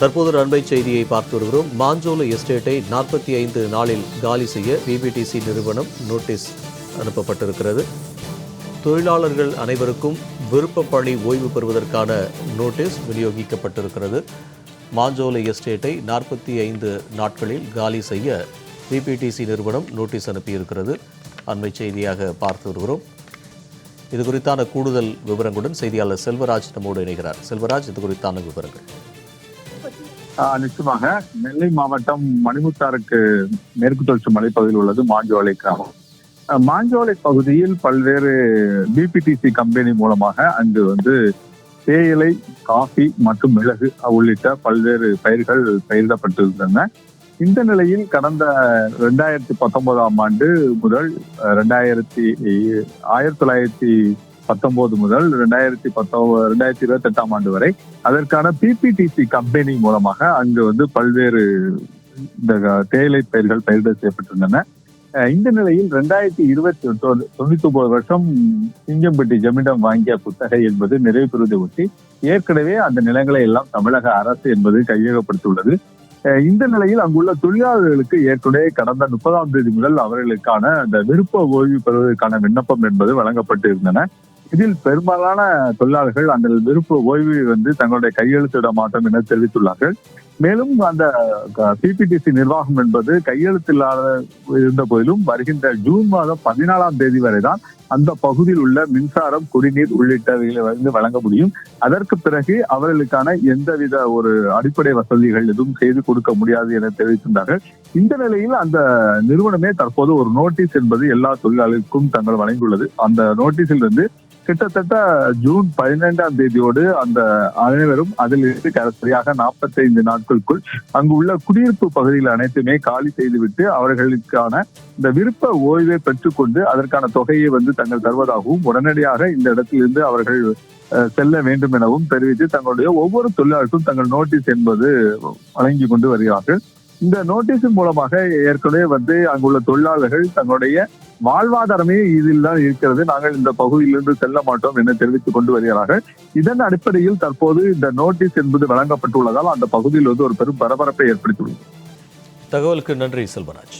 தற்போது ஒரு செய்தியை பார்த்து வருகிறோம். மாஞ்சோலை எஸ்டேட்டை நாற்பத்தி ஐந்து நாளில் காலி செய்ய பிபிடிசி நிறுவனம் நோட்டீஸ் அனுப்பப்பட்டிருக்கிறது. தொழிலாளர்கள் அனைவருக்கும் விருப்பப்பணி ஓய்வு பெறுவதற்கான நோட்டீஸ் விநியோகிக்கப்பட்டிருக்கிறது. மாஞ்சோலை எஸ்டேட்டை நாற்பத்தி ஐந்து நாட்களில் காலி செய்ய பிபிடிசி நிறுவனம் நோட்டீஸ் அனுப்பியிருக்கிறது. அண்மை செய்தியாக பார்த்து வருகிறோம். இது குறித்தான கூடுதல் விவரங்களுடன் செய்தியாளர் செல்வராஜ் நம்மோடு இணைகிறார். செல்வராஜ் இது குறித்தான விவரங்கள். நிச்சயமாக. நெல்லை மாவட்டம் மணிமுத்தாருக்கு மேற்கு தொடர்ச்சி மலைப்பகுதியில் உள்ளது மாஞ்சோலை கிராமம். மாஞ்சோலை பகுதியில் பல்வேறு பிபிடிசி கம்பெனி மூலமாக அங்கு வந்து தேயிலை காஃபி மற்றும் மிளகு உள்ளிட்ட பல்வேறு பயிர்கள் பயிரிடப்பட்டிருந்தன. இந்த நிலையில் கடந்த ரெண்டாயிரத்தி பத்தொன்பதாம் ஆண்டு முதல் ரெண்டாயிரத்தி ஆயிரத்தி தொள்ளாயிரத்தி பத்தொன்பது முதல் ரெண்டாயிரத்தி பத்தொன்பது ரெண்டாயிரத்தி இருபத்தி எட்டாம் ஆண்டு வரை. அதற்கான பிபிடிசி கம்பெனி மூலமாக அங்கு வந்து பல்வேறு இந்த தேயிலை பயிர்கள் பயிரிட செய்யப்பட்டிருந்தன. அஹ் இந்த நிலையில் ரெண்டாயிரத்தி இருபத்தி தொண்ணூத்தி ஒன்பது வருஷம் சிங்கம்பட்டி ஜமீனம் வாங்கிய குத்தகை என்பது நிறைவு பெறுவதை ஒட்டி ஏற்கனவே அந்த நிலங்களை எல்லாம் தமிழக அரசு என்பது கையகப்படுத்தியுள்ளது. அஹ் இந்த நிலையில் அங்குள்ள தொழிலாளர்களுக்கு ஏற்கனவே கடந்த முப்பதாம் தேதி முதல் அவர்களுக்கான அந்த விருப்ப ஓய்வு பெறுவதற்கான விண்ணப்பம் என்பது வழங்கப்பட்டு இருந்தன. இதில் பெரும்பாலான தொழிலாளர்கள் அந்த விருப்ப ஓய்வு வந்து தங்களுடைய கையெழுத்திட மாட்டோம் என தெரிவித்துள்ளார்கள். மேலும் அந்த பிபிடிசி நிர்வாகம் என்பது கையெழுத்தில்லாத இருந்த போதிலும் வருகின்ற ஜூன் மாதம் பதினாலாம் தேதி வரைதான் அந்த பகுதியில் உள்ள மின்சாரம் குடிநீர் உள்ளிட்டவைகளை வந்து வழங்க முடியும். அதற்கு பிறகு அவர்களுக்கான எந்தவித ஒரு அடிப்படை வசதிகள் எதுவும் செய்து கொடுக்க முடியாது என தெரிவித்திருந்தார்கள். இந்த நிலையில் அந்த நிறுவனமே தற்போது ஒரு நோட்டீஸ் என்பது எல்லா தொழிலாளர்களுக்கும் தங்கள் வழங்கியுள்ளது. அந்த நோட்டீஸில் இருந்து கிட்டத்தட்ட ஜூன் பதினைந்தாம் தேதியோடு அந்த அனைவரும் அதில் இருந்து சரியாக நாற்பத்தைந்து நாட்களுக்குள் அங்கு உள்ள குடியிருப்பு பகுதிகள் அனைத்துமே காலி செய்துவிட்டு அவர்களுக்கான இந்த விருப்ப ஓய்வை பெற்றுக்கொண்டு அதற்கான தொகையை வந்து தங்கள் தருவதாகவும் உடனடியாக இந்த இடத்திலிருந்து அவர்கள் செல்ல வேண்டும் எனவும் தெரிவித்து தங்களுடைய ஒவ்வொரு தொழிலாளருக்கும் தங்கள் நோட்டீஸ் என்பது வழங்கி கொண்டு வருகிறார்கள். இந்த நோட்டீஸின் மூலமாக ஏற்கனவே வந்து அங்குள்ள தொழிலாளர்கள் தங்களுடைய வாழ்வாதாரமே இதில் தான் இருக்கிறது. நாங்கள் இந்த பகுதியிலிருந்து செல்ல மாட்டோம் என தெரிவித்துக் கொண்டு வருகிறார்கள். இதன் அடிப்படையில் தற்போது இந்த நோட்டீஸ் என்பது வழங்கப்பட்டுள்ளதால் அந்த பகுதியில் வந்து ஒரு பெரும் பரபரப்பை ஏற்படுத்தியுள்ளது தகவலுக்கு நன்றி செல்வராஜ்.